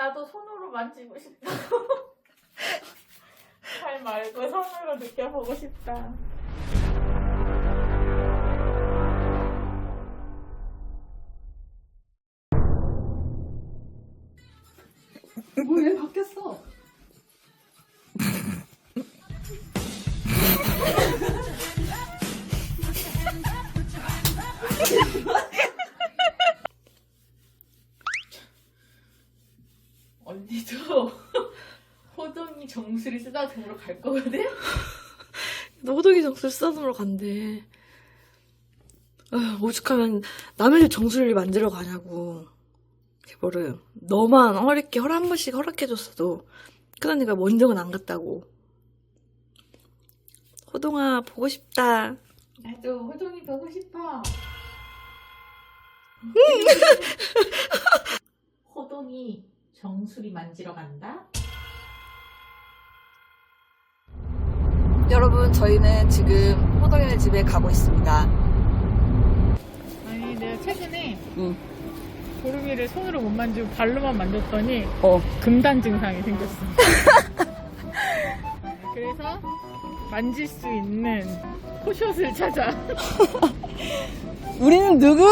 나도 손으로 만지고 싶다. 발 말고 손으로 느껴보고 싶다. 뭐왜 바뀌었어? 정수리 쓰다듬으러 갈 거거든? 너 호동이 정수리 쓰다듬으러 간대. 아, 오죽하면 남의 집 정수리를 만지러 가냐고. 개보름. 너만 어렵게 허락 한 번씩 허락해줬어도 큰언니가 먼저는 안 갔다고. 호동아 보고 싶다. 나도 호동이 보고 싶어. 호동이 정수리 만지러 간다? 여러분 저희는 지금 호동이네 집에 가고 있습니다. 아니 내가 최근에 응. 보름이를 손으로 못 만지고 발로만 만졌더니 어. 금단 증상이 생겼어. 그래서 만질 수 있는 포숏을 찾아 우리는 누구?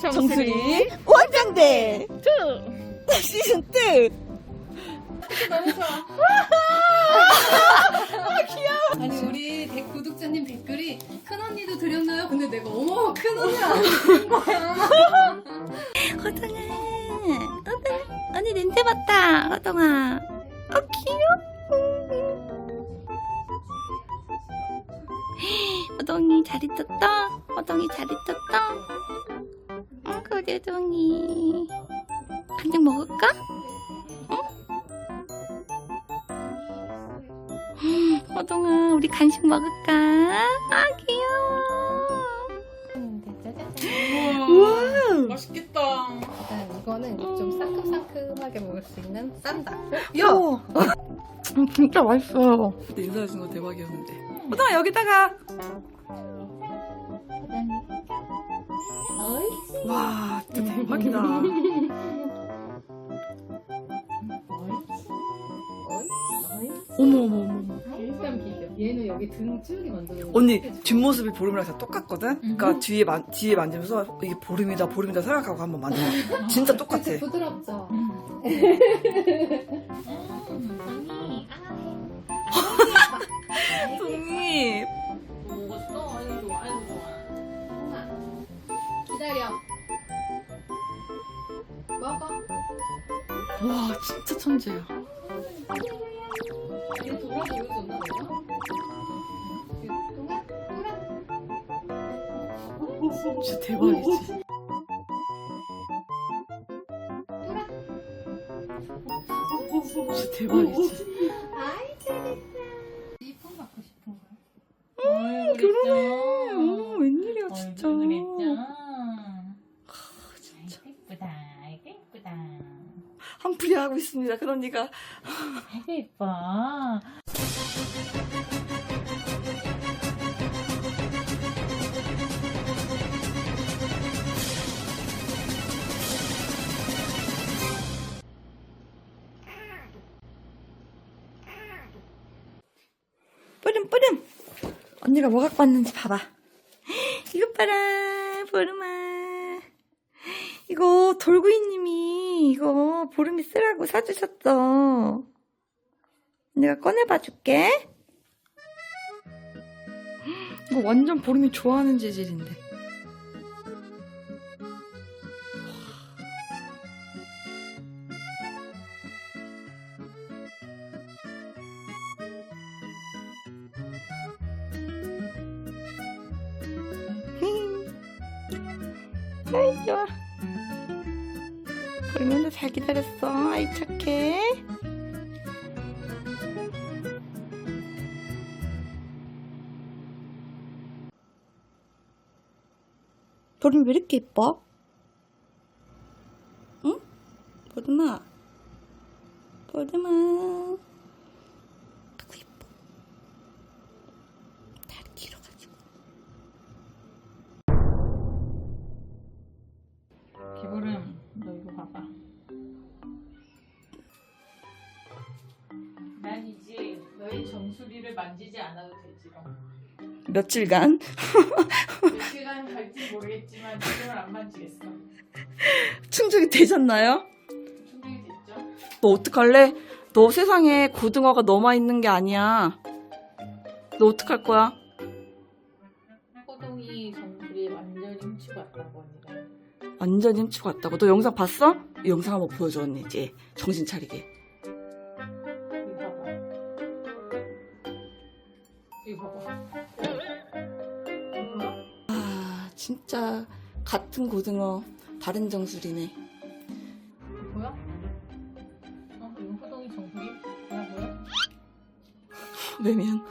정수리 원정대 투 시즌 2. 너무 좋아. 아니 우리 대- 구독자님 댓글이 큰 언니도 드렸나요? 근데 내가 어머 큰 언니야. 호동아, 호동, 언니 냄새 맡다, 호동아. 어, 귀여워. 호동이 잘 있었다? 호동이 잘 있었다? 어, 그래, 호동이. 간장 먹을까? 호동아, 우리 간식 먹을까? 아, 귀여워. 우와. 맛있겠다. 일단 이거는 좀 상큼상큼하게 먹을 수 있는 싼다. 야! 진짜 맛있어. 그때 인사해준 거 대박이었는데. 호동아, 여기다가! 와, 진짜 대박이다. 어머, 어머. 얘는 여기 등 찌우게 만드는 거. 언니 뒷모습이 보름이랑 다 똑같거든? 그러니까 뒤에 만, 뒤에 만지면서 이게 보름이다 보름이다 생각하고 한번 만져 진짜 똑같아 부드럽죠. 동이. 먹었어? 아이고 좋아, 아이고 좋아. 기다려. 먹어. 와, 진짜 천재야. 진짜 대박이지. 진짜 대박이지. 아이 잘했다. 이쁨 받고 싶은 거야? 아유, 그러네. 어, 웬일이야, 진짜. 아이고, 그랬죠. 진짜. 예쁘다. 아이고, 예쁘다. 한풀이 하고 있습니다, 그 언니가. 아이고, 예뻐. 뿌름, 뿌름. 언니가 뭐 갖고 왔는지 봐봐. 이것 봐라, 보름아. 이거 돌구이님이 이거 보름이 쓰라고 사주셨어. 내가 꺼내봐 줄게. 이거 완전 보름이 좋아하는 재질인데. 아이 좋아 혼자 잘 기다렸어. 아이 착해 보름이 왜 이렇게 예뻐? 정수리를 만지지 않아도 되지롱. 며칠간 며칠간 갈지 모르겠지만 지금은 안 만지겠어. 충족이 되셨나요? 충분히 됐죠? 너 어떡할래? 너 세상에 고등어가 넘어 있는 게 아니야. 너 어떡할 거야? 호동이 정수리에 완전히 훔치고 왔다고 언니가. 완전 히 훔치고 왔다고. 너 영상 봤어? 이 영상 한번 보여줘 언니 이제 정신 차리게. 진짜 같은 고등어 다른 정수리네. 뭐야? 어, 이거 호동이 정수리? 뭐야, 뭐야? 외면.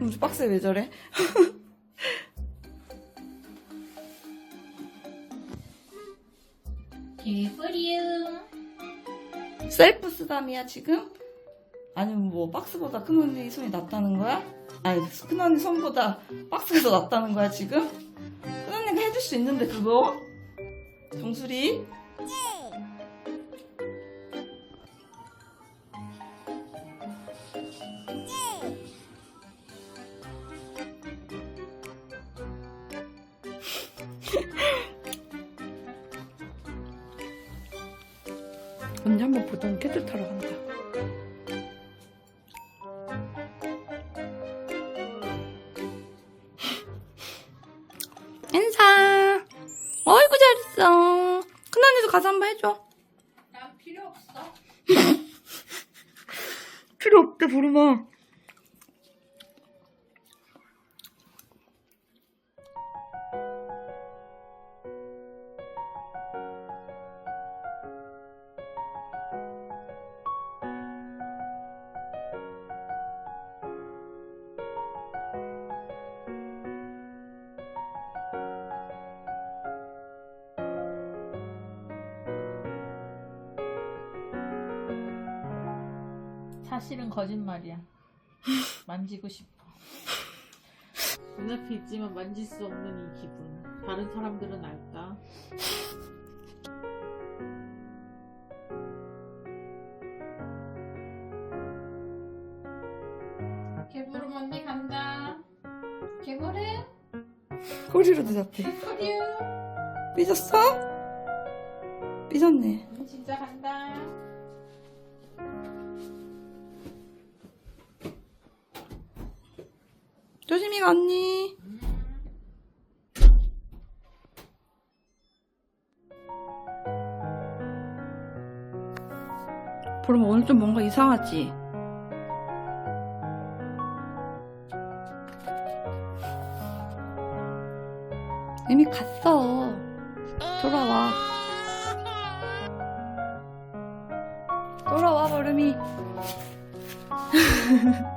음, 박스에 왜 저래? 개소리요. 셀프 쓰담이야 지금? 아니면 뭐 박스보다 큰 언니 손이 낫다는 거야? 아니 큰 언니 손보다 박스가 더 낫다는 거야 지금? 큰 언니가 해줄 수 있는데 그거? 정수리? 언니 한번 보던 캐틀 타러 간다. 인사. 어이구 잘했어. 큰 언니도 가서 한번 해줘. 난 필요 없어. 필요 없대 부르마. 사실은 거짓말이야. 만지고 싶어. 눈앞에 있지만 만질 수 없는 이 기분. 다른 사람들은 알까? 개부름 언니 간다. 개부름? 꼬리로 대답해. 소리요. 삐졌어? 삐졌네. 진짜 간다. 조심히 가 언니. 그럼 오늘 좀 뭔가 이상하지? 이미 갔어. 돌아와. 돌아와, 버름이.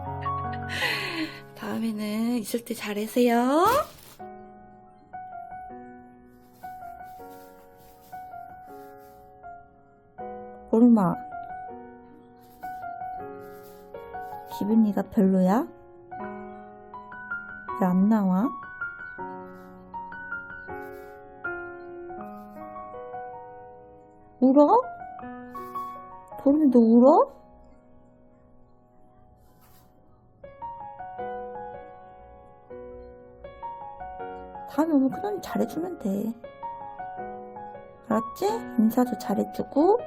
다음에는 있을 때 잘하세요. 보름아, 기분이가 별로야? 왜 안 나와? 울어? 보름이 너 울어? 다음에 오면 큰언니 잘해주면 돼. 알았지? 인사도 잘해주고,